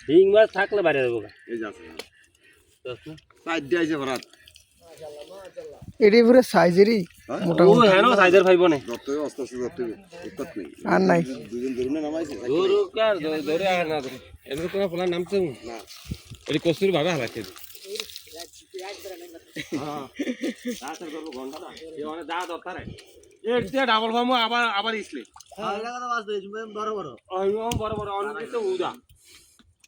শিং মাছ থাকলে বাইরে দেবো এই যাচ্ছে সাইড দিয়ে আইছে ভরাত এটি পুরো সাইজেরই ও হ্যাঁ সাইজের নে। যতই একত নেই। আর নাই। দুজন ধরে না নামাইছে দূর কার ধরে আর না ধরে এমনি কোনো ফলা নামছে না। এটি কস্তুরি ভাবে হালাচ্ছে হ্যাঁ। ঘণ্টা না এ দরকার এটা ডাবল ফার্ম আবার আবার ইসলে। বড় বড়। অইম বড় বড়। অনেক তো উদা।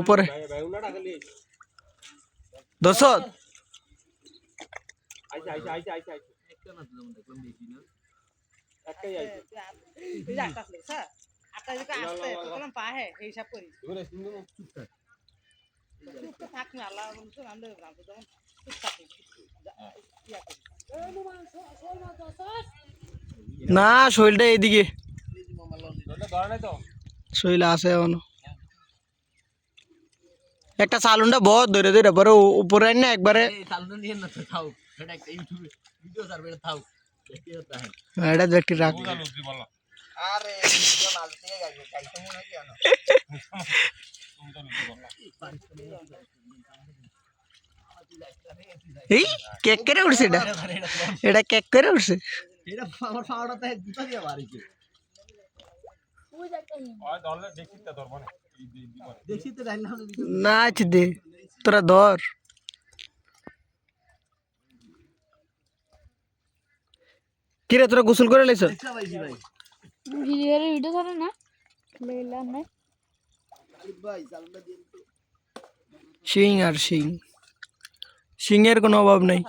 উপরে গায়ে বেউনা ডাকলি দোস্ত আইছে আইছে আইছে আইছে আইছে একটাই আইছে দূরে সিন্ধু না শৈলটা এইদিকে ধরলে ধরে নাই তো শৈল আছে এখনো একটা চালুনটা বহুত ধরে ধরে পরে উ- উপরে আন না একবারে হ্যাঁ, এটা দেখতে রাখ বুঝা লুচি বললা তুমি তো লুচি বললা এই কেক করে উঠছে এটা এটা কেক করে উঠছে বুঝ একটা হিম ওই ধরলে দেখিতে ধরবো না এই দি- দি করে। নাচ দে। তোরা ধর। কিরে তোরা গোসল করে লাইছ ভিডিও ভিডিও করে না। লেলা না শিং আর শিং। শিং এর কোনো অভাব নাই।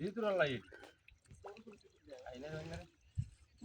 এই তোর লাই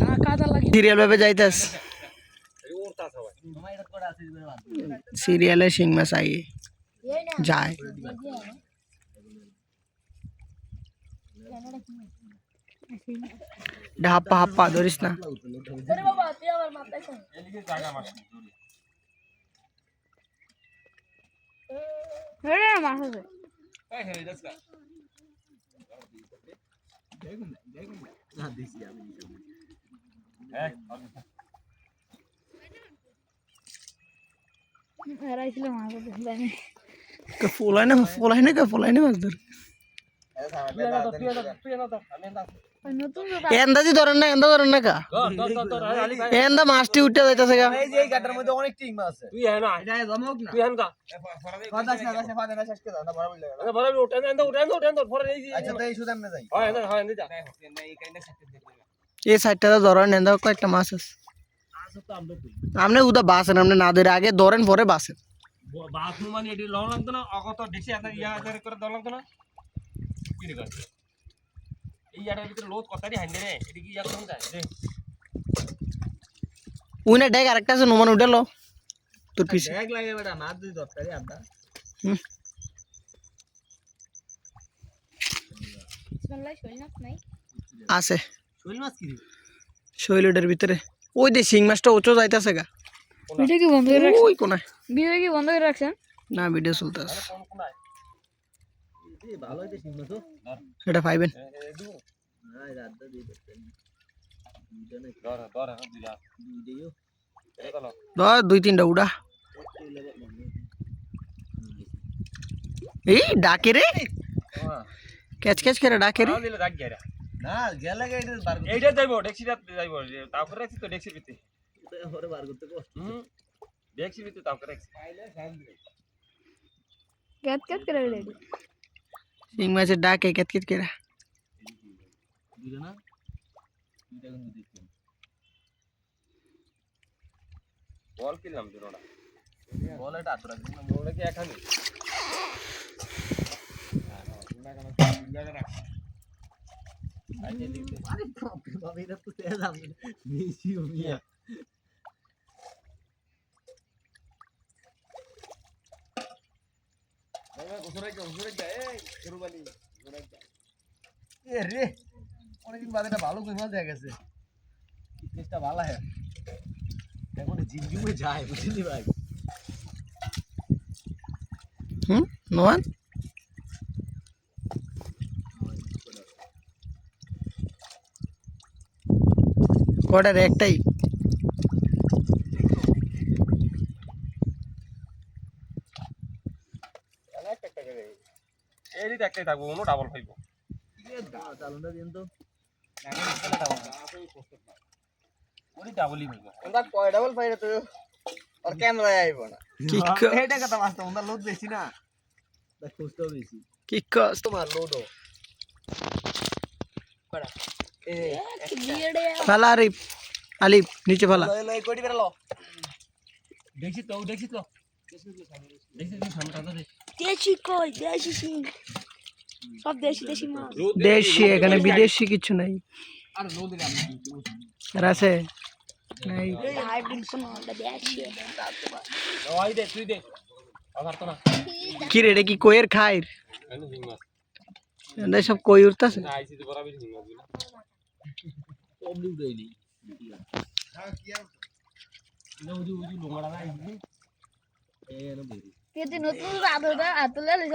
না কাদা লাগি। সিরিয়াল ভাবে যাইতাস। সিরিয়ালে শিং মাছ আগে। যায়। হাপ্পা হাপ্পা ধরিস না। আরে বাবা তুই না মাথায় না এদিকে না মাছ ধরি হেরে মাছ আছে এই হে দেখছ হ্যাঁ হেরাইছিল মাছ আছে জানি ফোলাই না ফোলাই না কে ফোলাই না মাছ ধর নতুন এন্দাজি ধরেন না এন্দা ধরেন না কা ধর ধর ধর ধর আলি ভাই এন্দা মাছটি উঠে যাইতাছে গা তুই হ্যাঁ না তুই হ্যাঁ দা আরে বড় উঠে না উঠে না উঠে না পরে এই হয় না হয় না যা এই সাইডটা ধরেন এন্দা কয়েকটা মাছ আছে আপনি উদা বাসেন আপনি না ধরে আগে ধরেন পরে বাসেন বাথরুম মানে এটি লং লাগতো না অগত দেখছি এত ইয়া ধরে করে দল লাগতো না কি রে কর এই ইয়াটার ভিতরে লোদ কথাটি হাইন্দে রে এটি কি ইয়া করুন যায়? দে। উইনা ডেক আরেকটা আছে নোমান তোর পিছে। শৈল নাই আছে শৈলটার ভিতরে ওই দে শিং মাছটা উঁচু যাইতাছে গা। ভিডিও কি বন্ধ করে ওই কোনায় ভিডিও কি বন্ধ করে রাখছেন না ভিডিও চলতেছে কোন কোনায় এটা পাইবেন ধর ধর এখন দিলা এটা তো ধর দুই তিনটা উড়া এই ডাকে রে ক্যাচ ক্যাচ করে ডাকে রে তাও দিলে দাগ গেরা না গেলে এটা বার করতে এইটা যাইবো ডেক্সিটা যাইবো তারপরে রাখছি তো ডেক্সির ভিতরে পরে বার করতে কষ্ট হুম ডেক্সির ভিতরে তারপরে রাখছি ক্যাট ক্যাট করে রেডি শিং মাছের ডাকে ক্যাচ ক্যাচ করে বুঝে না দুইটা কিন্তু দেখতে বল কিনলাম দুটোটা বল এটা আতরা কিন্তু ওটা কি এখানে আরে বাপরে বাপ এটা তো তেজ আমি বেশি মিয়া রে অনেকদিন বাদে এটা ভালো কই মাছ দেখা গেছে। টেস্টটা ভালো হয়। এখন জিমজুমে যায় বুঝলি ভাই? হুম নোয়ান? কটার একটাই এই দিকে একটাই থাকব অন্য ডাবল পাইবো চালনটা দিন তো ওই ডাবলই পাইবো ওটা কয় ডাবল পাইরে তো আর ক্যামেরায় আইবো না কি ক- এটা কথা মাস্টার ওটা লোড বেশি না দেখ খুঁজতেও বেশি কি কস? তোমার লোডও ফালা আরিফ আলিফ নিচে ফালা। দেখছি তো দেখছি তো। দেখছি কই সব দেশি দেশি মাছ দেশি এখানে বিদেশি কিছু নাই আর আছে নাই হাইব্রিড কোন দেশি ওই দে তুই দে আবার তো না কি রে কি হিং মাছ এটা সব কই উঠতাছে না না না না নতুন আদরটা আতলে লিছ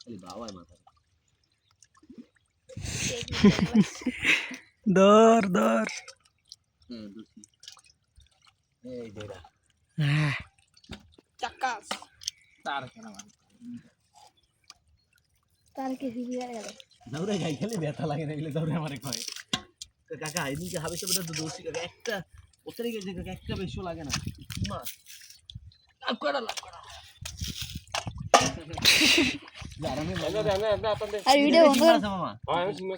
খালি বাবাই মাথা ধর ধর হ্যাঁ দুছি এই দেরা হ্যাঁ চাকাস তার কেন তার কি ফিরে গেল দৌড়ে গাই খেলে ব্যথা লাগে না এগুলো দৌড়ে আমারে কয় তো কাকা আইনি যে হাবে সবে তো দৌড়ছি কাকা একটা ওতরে গেছে কাকা একটা বেশি লাগে না মাছ লাভ করা লাভ করা अरे व्हिडिओ बघ. हा आम्ही सिंगल